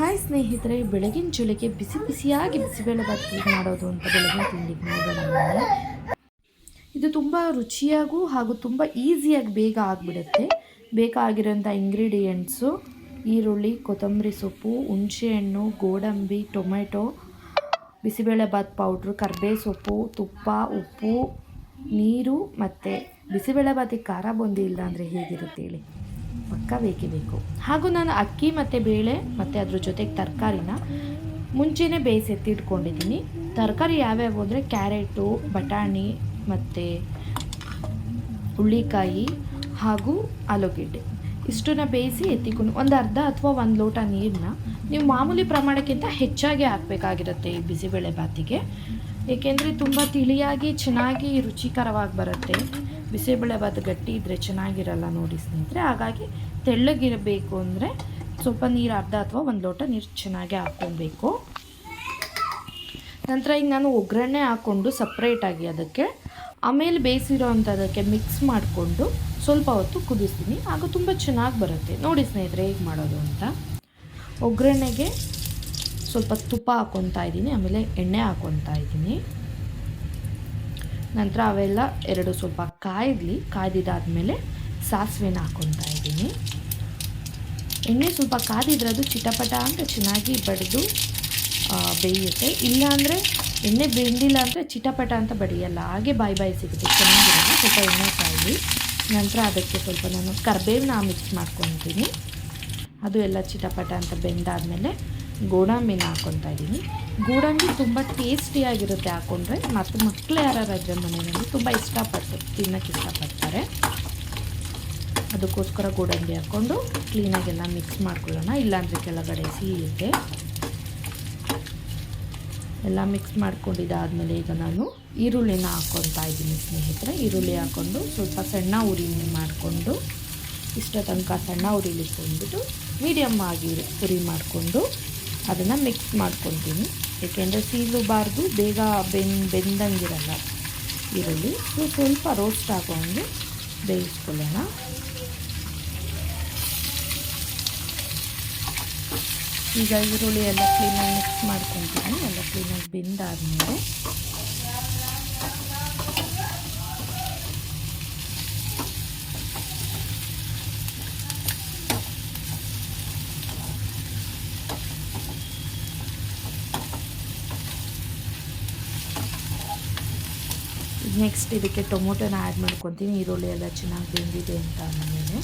Hi ಸ್ನೇಹಿತರೆ, ಬೆಳಗಿನ ಜೊಲೆಗೆ ಬಿಸಿ ಬಿಸಿಯಾಗಿ ಬಿಸಿಬೇಳೆ ಬಾತ್ ಮಾಡೋದು ಅಂತ ಬೆಳಗಿನ ತಿಂಡಿ ನೋಡೋಣ ಇದು ತುಂಬ ರುಚಿಯಾಗೂ ಹಾಗೂ ತುಂಬ ಈಸಿಯಾಗಿ ಬೇಗ ಆಗಿಬಿಡುತ್ತೆ. ಬೇಕಾಗಿರೋಂಥ ಇಂಗ್ರೀಡಿಯೆಂಟ್ಸು ಈರುಳ್ಳಿ, ಕೊತ್ತಂಬರಿ ಸೊಪ್ಪು, ಹುಣಸೆಹಣ್ಣು, ಗೋಡಂಬಿ, ಟೊಮೆಟೊ ಬಿಸಿಬೇಳೆ ಬಾತ್ ಪೌಡ್ರು ಕರ್ಬೇ ಸೊಪ್ಪು, ತುಪ್ಪ, ಉಪ್ಪು, ನೀರು ಮತ್ತು ಬಿಸಿಬೇಳೆ ಬಾತಿಗೆ ಖಾರ ಬೊಂದಿ ಇಲ್ಲ ಅಂದರೆ ಹೇಗಿರುತ್ತೆ ಹೇಳಿ. ಪಕ್ಕ ಬೇಕೇ ಬೇಕು ಹಾಗೂ ನಾನು ಅಕ್ಕಿ ಮತ್ತು ಬೇಳೆ ಮತ್ತು ಅದ್ರ ಜೊತೆಗೆ ತರಕಾರಿನ ಮುಂಚೆನೇ ಬೇಯಿಸಿ ಎತ್ತಿಟ್ಕೊಂಡಿದ್ದೀನಿ. ತರಕಾರಿ ಯಾವ್ಯಾವು ಅಂದರೆ ಕ್ಯಾರೆಟು, ಬಟಾಣಿ ಮತ್ತು ಹುಳ್ಳಿಕಾಯಿ ಹಾಗೂ ಆಲೂಗೆಡ್ಡೆ. ಇಷ್ಟನ್ನ ಬೇಯಿಸಿ ಎತ್ತಿಕೊಂಡು ಒಂದು ಅರ್ಧ ಅಥವಾ ಒಂದು ಲೋಟ ನೀರನ್ನ ನೀವು ಮಾಮೂಲಿ ಪ್ರಮಾಣಕ್ಕಿಂತ ಹೆಚ್ಚಾಗಿ ಹಾಕಬೇಕಾಗಿರುತ್ತೆ ಈ ಬಿಸಿಬೇಳೆ ಬಾತಿಗೆ ಏಕೆಂದರೆ ತುಂಬ ತಿಳಿಯಾಗಿ, ಚೆನ್ನಾಗಿ ರುಚಿಕರವಾಗಿ ಬರುತ್ತೆ. ಬಿಸಿಬೇಳೆ ಬಾತ್ ಗಟ್ಟಿ ಇದ್ದರೆ ಚೆನ್ನಾಗಿರಲ್ಲ ನೋಡಿ ಸ್ನೇಹಿತರೆ. ಹಾಗಾಗಿ ತೆಳ್ಳಗಿರಬೇಕು ಅಂದರೆ ಸ್ವಲ್ಪ ನೀರು ಅರ್ಧ ಅಥವಾ ಒಂದು ಲೋಟ ನೀರು ಚೆನ್ನಾಗಿ ಹಾಕ್ಕೊಬೇಕು. ನಂತರ ಈಗ ನಾನು ಒಗ್ಗರಣೆ ಹಾಕ್ಕೊಂಡು ಸಪ್ರೇಟಾಗಿ ಅದಕ್ಕೆ ಆಮೇಲೆ ಬೇಯಿಸಿರೋ ಅಂಥದಕ್ಕೆ ಮಿಕ್ಸ್ ಮಾಡಿಕೊಂಡು ಸ್ವಲ್ಪ ಹೊತ್ತು ಕುದಿಸ್ತೀನಿ. ಆಗ ತುಂಬ ಚೆನ್ನಾಗಿ ಬರುತ್ತೆ. ನೋಡಿ ಸ್ನೇಹಿತರೆ ಹೇಗೆ ಮಾಡೋದು ಅಂತ. ಒಗ್ಗರಣೆಗೆ ಸ್ವಲ್ಪ ತುಪ್ಪ ಹಾಕ್ಕೊತಾ ಇದ್ದೀನಿ. ಆಮೇಲೆ ಎಣ್ಣೆ ಹಾಕ್ಕೊತಾ ಇದ್ದೀನಿ. ನಂತರ ಅವೆಲ್ಲ ಎರಡು ಸ್ವಲ್ಪ ಕಾಯ್ದಲಿ, ಕಾಯ್ದಿದ್ದಾದಮೇಲೆ ಸಾಸಿವೆನ ಹಾಕ್ಕೊತಾ ಇದ್ದೀನಿ. ಎಣ್ಣೆ ಸ್ವಲ್ಪ ಕಾದಿದ್ರೆ ಅದು ಚಿಟಪಟ ಅಂತ ಚೆನ್ನಾಗಿ ಬಡಿದು ಬೇಯುತ್ತೆ. ಇಲ್ಲಾಂದರೆ ಎಣ್ಣೆ ಬೆಂದಿಲ್ಲ ಅಂದರೆ ಚಿಟಪಟ ಅಂತ ಬಡಿಯಲ್ಲ. ಹಾಗೆ ಬಾಯಿ ಬಾಯಿ ಸಿಗುತ್ತೆ. ಚೆನ್ನಾಗಿರಲ್ಲ ಸ್ವಲ್ಪ ಎಣ್ಣೆ ಕಾಯಿ ನಂತರ ಅದಕ್ಕೆ ಸ್ವಲ್ಪ ನಾನು ಕರ್ಬೇವನ್ನ ಮಿಕ್ಸ್ ಮಾಡ್ಕೊತೀನಿ. ಅದು ಎಲ್ಲ ಚಿಟಪಟ ಅಂತ ಬೆಂದಾದಮೇಲೆ ಗೋಡಾಂಬಿನ ಹಾಕ್ಕೊತಾ ಇದ್ದೀನಿ. ಗೋಡಂಬಿ ತುಂಬ ಟೇಸ್ಟಿಯಾಗಿರುತ್ತೆ ಹಾಕ್ಕೊಂಡ್ರೆ ಮತ್ತು ಮಕ್ಕಳು ಯಾರಾದ್ರೆ ಮನೆಯಲ್ಲಿ? ತುಂಬ ಇಷ್ಟಪಟ್ಟು ತಿನ್ನೋಕ್ಕೆ ಇಷ್ಟಪಡ್ತಾರೆ. ಅದಕ್ಕೋಸ್ಕರ ಗೋಡಂಬಿ ಹಾಕ್ಕೊಂಡು ಕ್ಲೀನಾಗೆಲ್ಲ ಮಿಕ್ಸ್ ಮಾಡ್ಕೊಳ್ಳೋಣ. ಇಲ್ಲಾಂದರೆ ಕೆಳಗಡೆ ಸಿಹಿಯುತ್ತೆ ಎಲ್ಲ ಮಿಕ್ಸ್ ಮಾಡ್ಕೊಂಡಿದ್ದಾದಮೇಲೆ ಈಗ ನಾನು ಈರುಳ್ಳಿನ ಹಾಕ್ಕೊತಾ ಇದ್ದೀನಿ ಸ್ನೇಹಿತರೆ. ಈರುಳ್ಳಿ ಹಾಕ್ಕೊಂಡು ಸ್ವಲ್ಪ ಸಣ್ಣ ಉರಿ ಮಾಡಿಕೊಂಡು, ಇಷ್ಟ ತನಕ ಸಣ್ಣ ಉರಿಲಿಟ್ಕೊಂಡ್ಬಿಟ್ಟು ಮೀಡಿಯಮ್ ಆಗಿ ಉರಿ ಮಾಡಿಕೊಂಡು ಅದನ್ನು ಮಿಕ್ಸ್ ಮಾಡ್ಕೊತೀನಿ ಏಕೆಂದರೆ ಸೀಲಬಾರ್ದು ಬೇಗ ಬೆನ್, ಬೆಂದಂಗಿರಲ್ಲ. ಈರುಳ್ಳಿ ಸೊ ಸ್ವಲ್ಪ ರೋಸ್ಟ್ ಹಾಕೊಂಡು ಬೇಯಿಸ್ಕೊಳ್ಳೋಣ. ಈಗ ಈರುಳ್ಳಿ ಎಲ್ಲ ಕ್ಲೀನಾಗಿ ಮಿಕ್ಸ್ ಮಾಡ್ಕೊತೀನಿ. ಎಲ್ಲ ಕ್ಲೀನಾಗಿ ಬೆಂದಾದ್ಮೇಲೆ ನೆಕ್ಸ್ಟ್ ಇದಕ್ಕೆ ಟೊಮೊಟೊನ ಆ್ಯಡ್ ಮಾಡ್ಕೊತೀನಿ. ಈರುಳ್ಳಿ ಎಲ್ಲ ಚೆನ್ನಾಗಿ ಬೆಂದಿದೆ ಅಂತ ಅಂದ್ಮೇಲೆ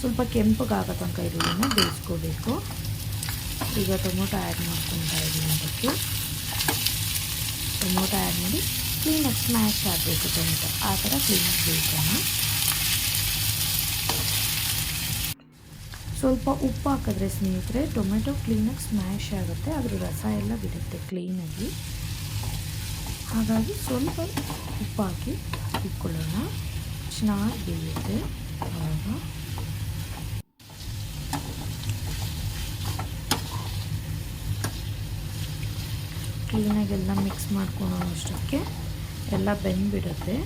ಸ್ವಲ್ಪ ಕೆಂಪಗಾಗೋ ತನಕ ಈರುಳ್ಳಿನ ಬೇಯಿಸ್ಕೋಬೇಕು. ಈಗ ಟೊಮೊಟೊ ಆ್ಯಡ್ ಮಾಡ್ಕೊತಾ ಇದ್ದೀನಿ ಅದಕ್ಕೆ. ಟೊಮೊಟೊ ಆ್ಯಡ್ ಮಾಡಿ ಕ್ಲೀನಾಗಿ ಸ್ಮ್ಯಾಶ್ ಆಗಬೇಕು ಟೊಮೊಟೊ. ಆ ಥರ ಕ್ಲೀನಾಗಿ ಬೇಯಿಸೋಣ. ಸ್ವಲ್ಪ ಉಪ್ಪು ಹಾಕಿದ್ರೆ ಸ್ನೇಹಿತರೆ, ಟೊಮೆಟೊ ಕ್ಲೀನಾಗಿ ಸ್ಮ್ಯಾಶ್ ಆಗುತ್ತೆ. ಅದ್ರ ರಸ ಎಲ್ಲ ಬಿಡುತ್ತೆ ಕ್ಲೀನಾಗಿ ಹಾಗಾಗಿ ಸ್ವಲ್ಪ ಉಪ್ಪು ಹಾಕಿ ಇಟ್ಕೊಳ್ಳೋಣ. ಚೆನ್ನಾಗಿ ಬೇಯುತ್ತೆ. ಆವಾಗ ಕ್ಲೀನಾಗೆಲ್ಲ ಮಿಕ್ಸ್ ಮಾಡ್ಕೊಳ್ಳೋ ಅಷ್ಟಕ್ಕೆ ಎಲ್ಲ ಬೆಂದ್ಬಿಡುತ್ತೆ.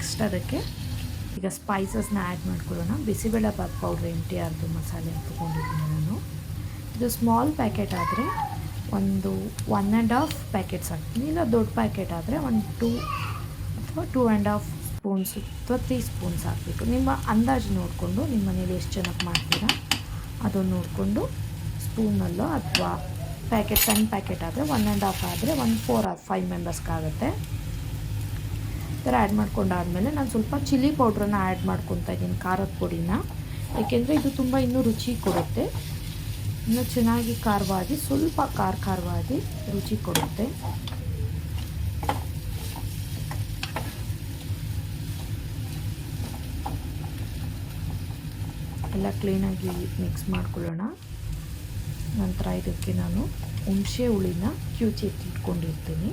ನೆಕ್ಸ್ಟ್ ಅದಕ್ಕೆ ಈಗ ಸ್ಪೈಸಸ್ನ ಆ್ಯಡ್ ಮಾಡ್ಕೊಳ್ಳೋಣ. Bisibele bath powder M T ಆರ್ದು ಮಸಾಲೆ ತೊಗೊಂಡಿದ್ದೀನಿ ನಾನು. ಇದು ಸ್ಮಾಲ್ ಪ್ಯಾಕೆಟ್ ಆದರೆ ಒಂದು ಒನ್ ಆ್ಯಂಡ್ ಹಾಫ್ ಪ್ಯಾಕೆಟ್ಸ್ ಹಾಕ್ತೀನಿ. ಇಲ್ಲ ದೊಡ್ಡ ಪ್ಯಾಕೆಟ್ ಆದರೆ ಒಂದು ಟೂ ಅಥವಾ ಟೂ ಆ್ಯಂಡ್ ಹಾಫ್ ಸ್ಪೂನ್ಸ್ ಅಥವಾ ತ್ರೀ ಸ್ಪೂನ್ಸ್ ಹಾಕಬೇಕು. ನಿಮ್ಮ ಅಂದಾಜು ನೋಡಿಕೊಂಡು ನಿಮ್ಮ ಮನೇಲಿ ಎಷ್ಟು ಜನಕ್ಕೆ ಮಾಡ್ತೀರಾ ಅದನ್ನು ನೋಡಿಕೊಂಡು ಸ್ಪೂನಲ್ಲೋ ಅಥವಾ ಪ್ಯಾಕೆಟ್ ಸಣ್ಣ ಪ್ಯಾಕೆಟ್ ಆದರೆ ಒನ್ ಆ್ಯಂಡ್ ಹಾಫ್ ಆದರೆ ಒಂದು ಫೋರ್ ಆರ್ ಫೈವ್ ಮೆಂಬರ್ಸ್ಗಾಗುತ್ತೆ ಥರ ಆ್ಯಡ್ ಮಾಡ್ಕೊಂಡಾದಮೇಲೆ ನಾನು ಸ್ವಲ್ಪ ಚಿಲ್ಲಿ ಪೌಡ್ರನ್ನ ಆ್ಯಡ್ ಮಾಡ್ಕೊತಾ ಇದ್ದೀನಿ, ಖಾರದ ಪುಡಿನ. ಏಕೆಂದರೆ ಇದು ತುಂಬ ಇನ್ನೂ ರುಚಿ ಕೊಡುತ್ತೆ. ಇನ್ನೂ ಚೆನ್ನಾಗಿ ಖಾರವಾಗಿ, ಸ್ವಲ್ಪ ಖಾರ ಖಾರವಾಗಿ ರುಚಿ ಕೊಡುತ್ತೆ. ಎಲ್ಲ ಕ್ಲೀನಾಗಿ ಮಿಕ್ಸ್ ಮಾಡ್ಕೊಳ್ಳೋಣ. ನಂತರ ಇದಕ್ಕೆ ನಾನು ಹುಣಸೆ ಹುಳಿನ ಕ್ಯೂಚಿ ಇಟ್ಕೊಂಡಿರ್ತೀನಿ.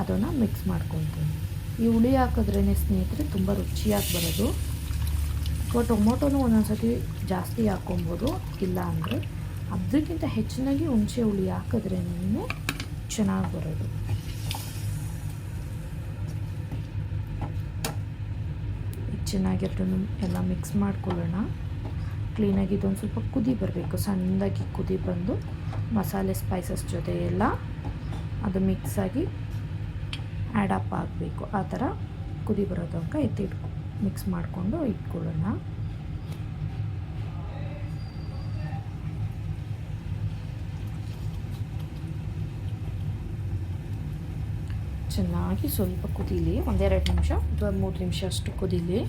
ಅದನ್ನು ಮಿಕ್ಸ್ ಮಾಡ್ಕೊತೀನಿ ಈ ಹುಳಿ ಹಾಕಿದ್ರೇ ಸ್ನೇಹಿತರೆ ತುಂಬ ರುಚಿಯಾಗಿ ಬರೋದು. ಅಥವಾ ಟೊಮೊಟೊನೂ ಒಂದೊಂದ್ಸತಿ ಜಾಸ್ತಿ ಹಾಕ್ಕೊಬೋದು. ಇಲ್ಲ ಅಂದರೆ ಅದಕ್ಕಿಂತ ಹೆಚ್ಚಿನಾಗಿ ಹುಣಸೆ ಹುಳಿ ಹಾಕಿದ್ರೇ ಚೆನ್ನಾಗಿ ಬರೋದು. ಚೆನ್ನಾಗಿ ಅದನ್ನು ಎಲ್ಲ ಮಿಕ್ಸ್ ಮಾಡ್ಕೊಳ್ಳೋಣ. ಕ್ಲೀನಾಗಿ ಇದೊಂದು ಸ್ವಲ್ಪ ಕುದಿ ಬರಬೇಕು. ಸಣ್ಣದಾಗಿ ಕುದಿ ಬಂದು ಮಸಾಲೆ ಸ್ಪೈಸಸ್ ಜೊತೆ ಎಲ್ಲ ಅದು ಮಿಕ್ಸಾಗಿ ಆ್ಯಡ್ ಅಪ್ ಆಗಬೇಕು. ಆ ಥರ ಕುದಿ ಬರೋ ತನಕ ಎತ್ತಿಟ್ಕೊ ಮಿಕ್ಸ್ ಮಾಡಿಕೊಂಡು ಇಟ್ಕೊಳ್ಳೋಣ. ಚೆನ್ನಾಗಿ ಸ್ವಲ್ಪ ಕುದೀಲಿ. ಒಂದೆರಡು ನಿಮಿಷ ಅಥವಾ ಮೂರು ನಿಮಿಷ ಅಷ್ಟು ಕುದೀಲಿ.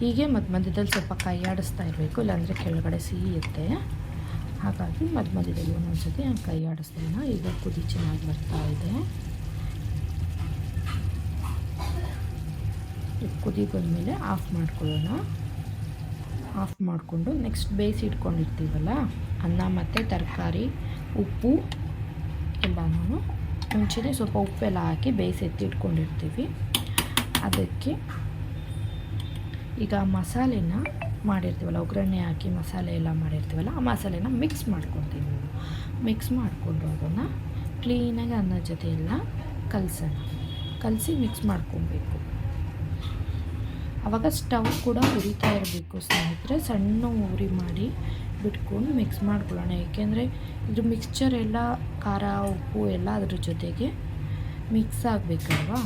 ಹೀಗೆ ಮಧ್ಯ ಮಧ್ಯದಲ್ಲಿ ಸ್ವಲ್ಪ ಕೈ ಆಡಿಸ್ತಾ ಇರಬೇಕು. ಇಲ್ಲಾಂದರೆ ಕೆಳಗಡೆ ಸಿಹಿಯುತ್ತೆ. ಹಾಗಾಗಿ ಮಧ್ಯ ಮಧ್ಯದಲ್ಲಿ ಒಂದೊಂದು ಸತಿ ನಾನು ಕೈ ಆಡಿಸ್ತೀನಿ. ಈಗ ಕುದಿ ಚೆನ್ನಾಗಿ ಬರ್ತಾ ಇದೆ. ಕುದಿ ಬಂದಮೇಲೆ ಆಫ್ ಮಾಡ್ಕೊಳ್ಳೋಣ. ಆಫ್ ಮಾಡಿಕೊಂಡು ನೆಕ್ಸ್ಟ್ ಬೇಯಿಸಿ ಇಟ್ಕೊಂಡಿರ್ತೀವಲ್ಲ, ಅನ್ನ ಮತ್ತು ತರಕಾರಿ, ಉಪ್ಪು ಎಲ್ಲನೂ ಮುಂಚೆನೇ ಸ್ವಲ್ಪ ಉಪ್ಪೆಲ್ಲ ಹಾಕಿ ಬೇಯಿಸಿ ಎತ್ತಿ ಇಟ್ಕೊಂಡಿರ್ತೀವಿ. ಅದಕ್ಕೆ ಈಗ ಮಸಾಲೆನ ಮಾಡಿರ್ತೀವಲ್ಲ, ಒಗ್ಗರಣೆ ಹಾಕಿ ಮಸಾಲೆ ಎಲ್ಲ ಮಾಡಿರ್ತೀವಲ್ಲ, ಆ ಮಸಾಲೆನ ಮಿಕ್ಸ್ ಮಾಡ್ಕೊತೀವಿ ಮಿಕ್ಸ್ ಮಾಡಿಕೊಂಡು ಅದನ್ನು ಕ್ಲೀನಾಗಿ ಅನ್ನ ಜೊತೆ ಎಲ್ಲ ಕಲಸೋಣ. ಕಲಸಿ ಮಿಕ್ಸ್ ಮಾಡ್ಕೊಬೇಕು. ಆವಾಗ ಸ್ಟವ್ ಕೂಡ ಉರಿತಾ ಇರಬೇಕು ಸ್ನೇಹಿತರೆ. ಸಣ್ಣ ಉರಿ ಮಾಡಿ ಬಿಟ್ಕೊಂಡು ಮಿಕ್ಸ್ ಮಾಡ್ಕೊಳ್ಳೋಣ. ಏಕೆಂದರೆ ಇದ್ರ ಮಿಕ್ಸ್ಚರ್ ಎಲ್ಲ ಖಾರ, ಉಪ್ಪು ಎಲ್ಲ ಅದ್ರ ಜೊತೆಗೆ ಮಿಕ್ಸ್ ಆಗಬೇಕಲ್ವಾ?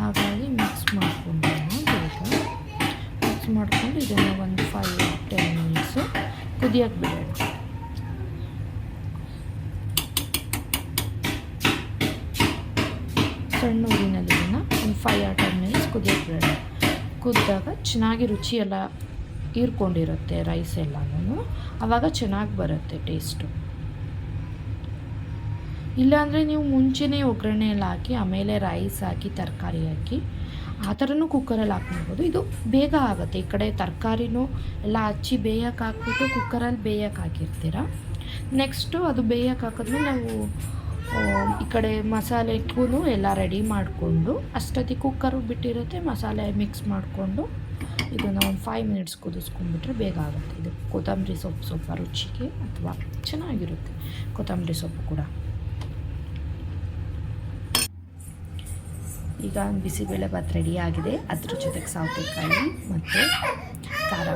ಹಾಗಾಗಿ ಮಿಕ್ಸ್ ಮಾಡ್ಕೊಂಡು ಬೇಗ ಮಿಕ್ಸ್ ಮಾಡ್ಕೊಂಡು ಇದನ್ನು ಒಂದು ಫೈವ್ ಟೆನ್ ಮಿನಿಟ್ಸು ಕುದಿಯೋಕೆ ಬಿಡೋಣ. ಸಣ್ಣ ಊರಿನಲ್ಲಿ ಇದನ್ನು ಒಂದು ಫೈವ್ ಆರ್ ಟೆನ್ ಮಿನಿಟ್ಸ್ ಕುದಿಯೋಕೆ ಬಿಡೋಣ. ಕುದ್ದಾಗ ಚೆನ್ನಾಗಿ ರುಚಿ ಎಲ್ಲ ಹೀರ್ಕೊಂಡಿರುತ್ತೆ ರೈಸ್ ಎಲ್ಲನೂ ಆವಾಗ ಚೆನ್ನಾಗಿ ಬರುತ್ತೆ ಟೇಸ್ಟು ಇಲ್ಲಾಂದರೆ ನೀವು ಮುಂಚೆನೇ ಒಗ್ಗರಣೆ ಎಲ್ಲ ಹಾಕಿ ಆಮೇಲೆ ರೈಸ್ ಹಾಕಿ, ತರಕಾರಿ ಹಾಕಿ ಆ ಥರನೂ ಕುಕ್ಕರಲ್ಲಿ ಹಾಕ್ಬೋದು ಇದು ಬೇಗ ಆಗುತ್ತೆ. ಈ ಕಡೆ ತರಕಾರಿನೂ ಎಲ್ಲ ಹಚ್ಚಿ ಬೇಯಕ್ಕೆ ಹಾಕ್ಬಿಟ್ಟು ಕುಕ್ಕರಲ್ಲಿ ಬೇಯಕ್ಕೆ ಹಾಕಿರ್ತೀರ? ನೆಕ್ಸ್ಟು ಅದು ಬೇಯಕ್ಕೆ ಹಾಕಿದ್ರೆ ನಾವು ಈ ಕಡೆ ಮಸಾಲೆಗೂ ಎಲ್ಲ ರೆಡಿ ಮಾಡಿಕೊಂಡು, ಅಷ್ಟೊತ್ತಿಗೆ ಕುಕ್ಕರು ಬಿಟ್ಟಿರುತ್ತೆ, ಮಸಾಲೆ ಮಿಕ್ಸ್ ಮಾಡಿಕೊಂಡು, ಇದನ್ನು ಒಂದು ಫೈವ್ ಮಿನಿಟ್ಸ್ ಕುದಿಸ್ಕೊಂಡ್ಬಿಟ್ರೆ ಬೇಗ ಆಗುತ್ತೆ. ಇದು ಕೊತ್ತಂಬರಿ ಸೊಪ್ಪು ಸ್ವಲ್ಪ ರುಚಿಗೆ, ಅಥವಾ ಚೆನ್ನಾಗಿರುತ್ತೆ. ಕೊತ್ತಂಬರಿ ಸೊಪ್ಪು ಕೂಡ. ಈಗ ಬಿಸಿಬೇಳೆ ಭಾತ್ ರೆಡಿ ಆಗಿದೆ. ಅದ್ರ ಜೊತೆಗೆ ಸೌತೆಕಾಯಿ ಮತ್ತು ಖಾರ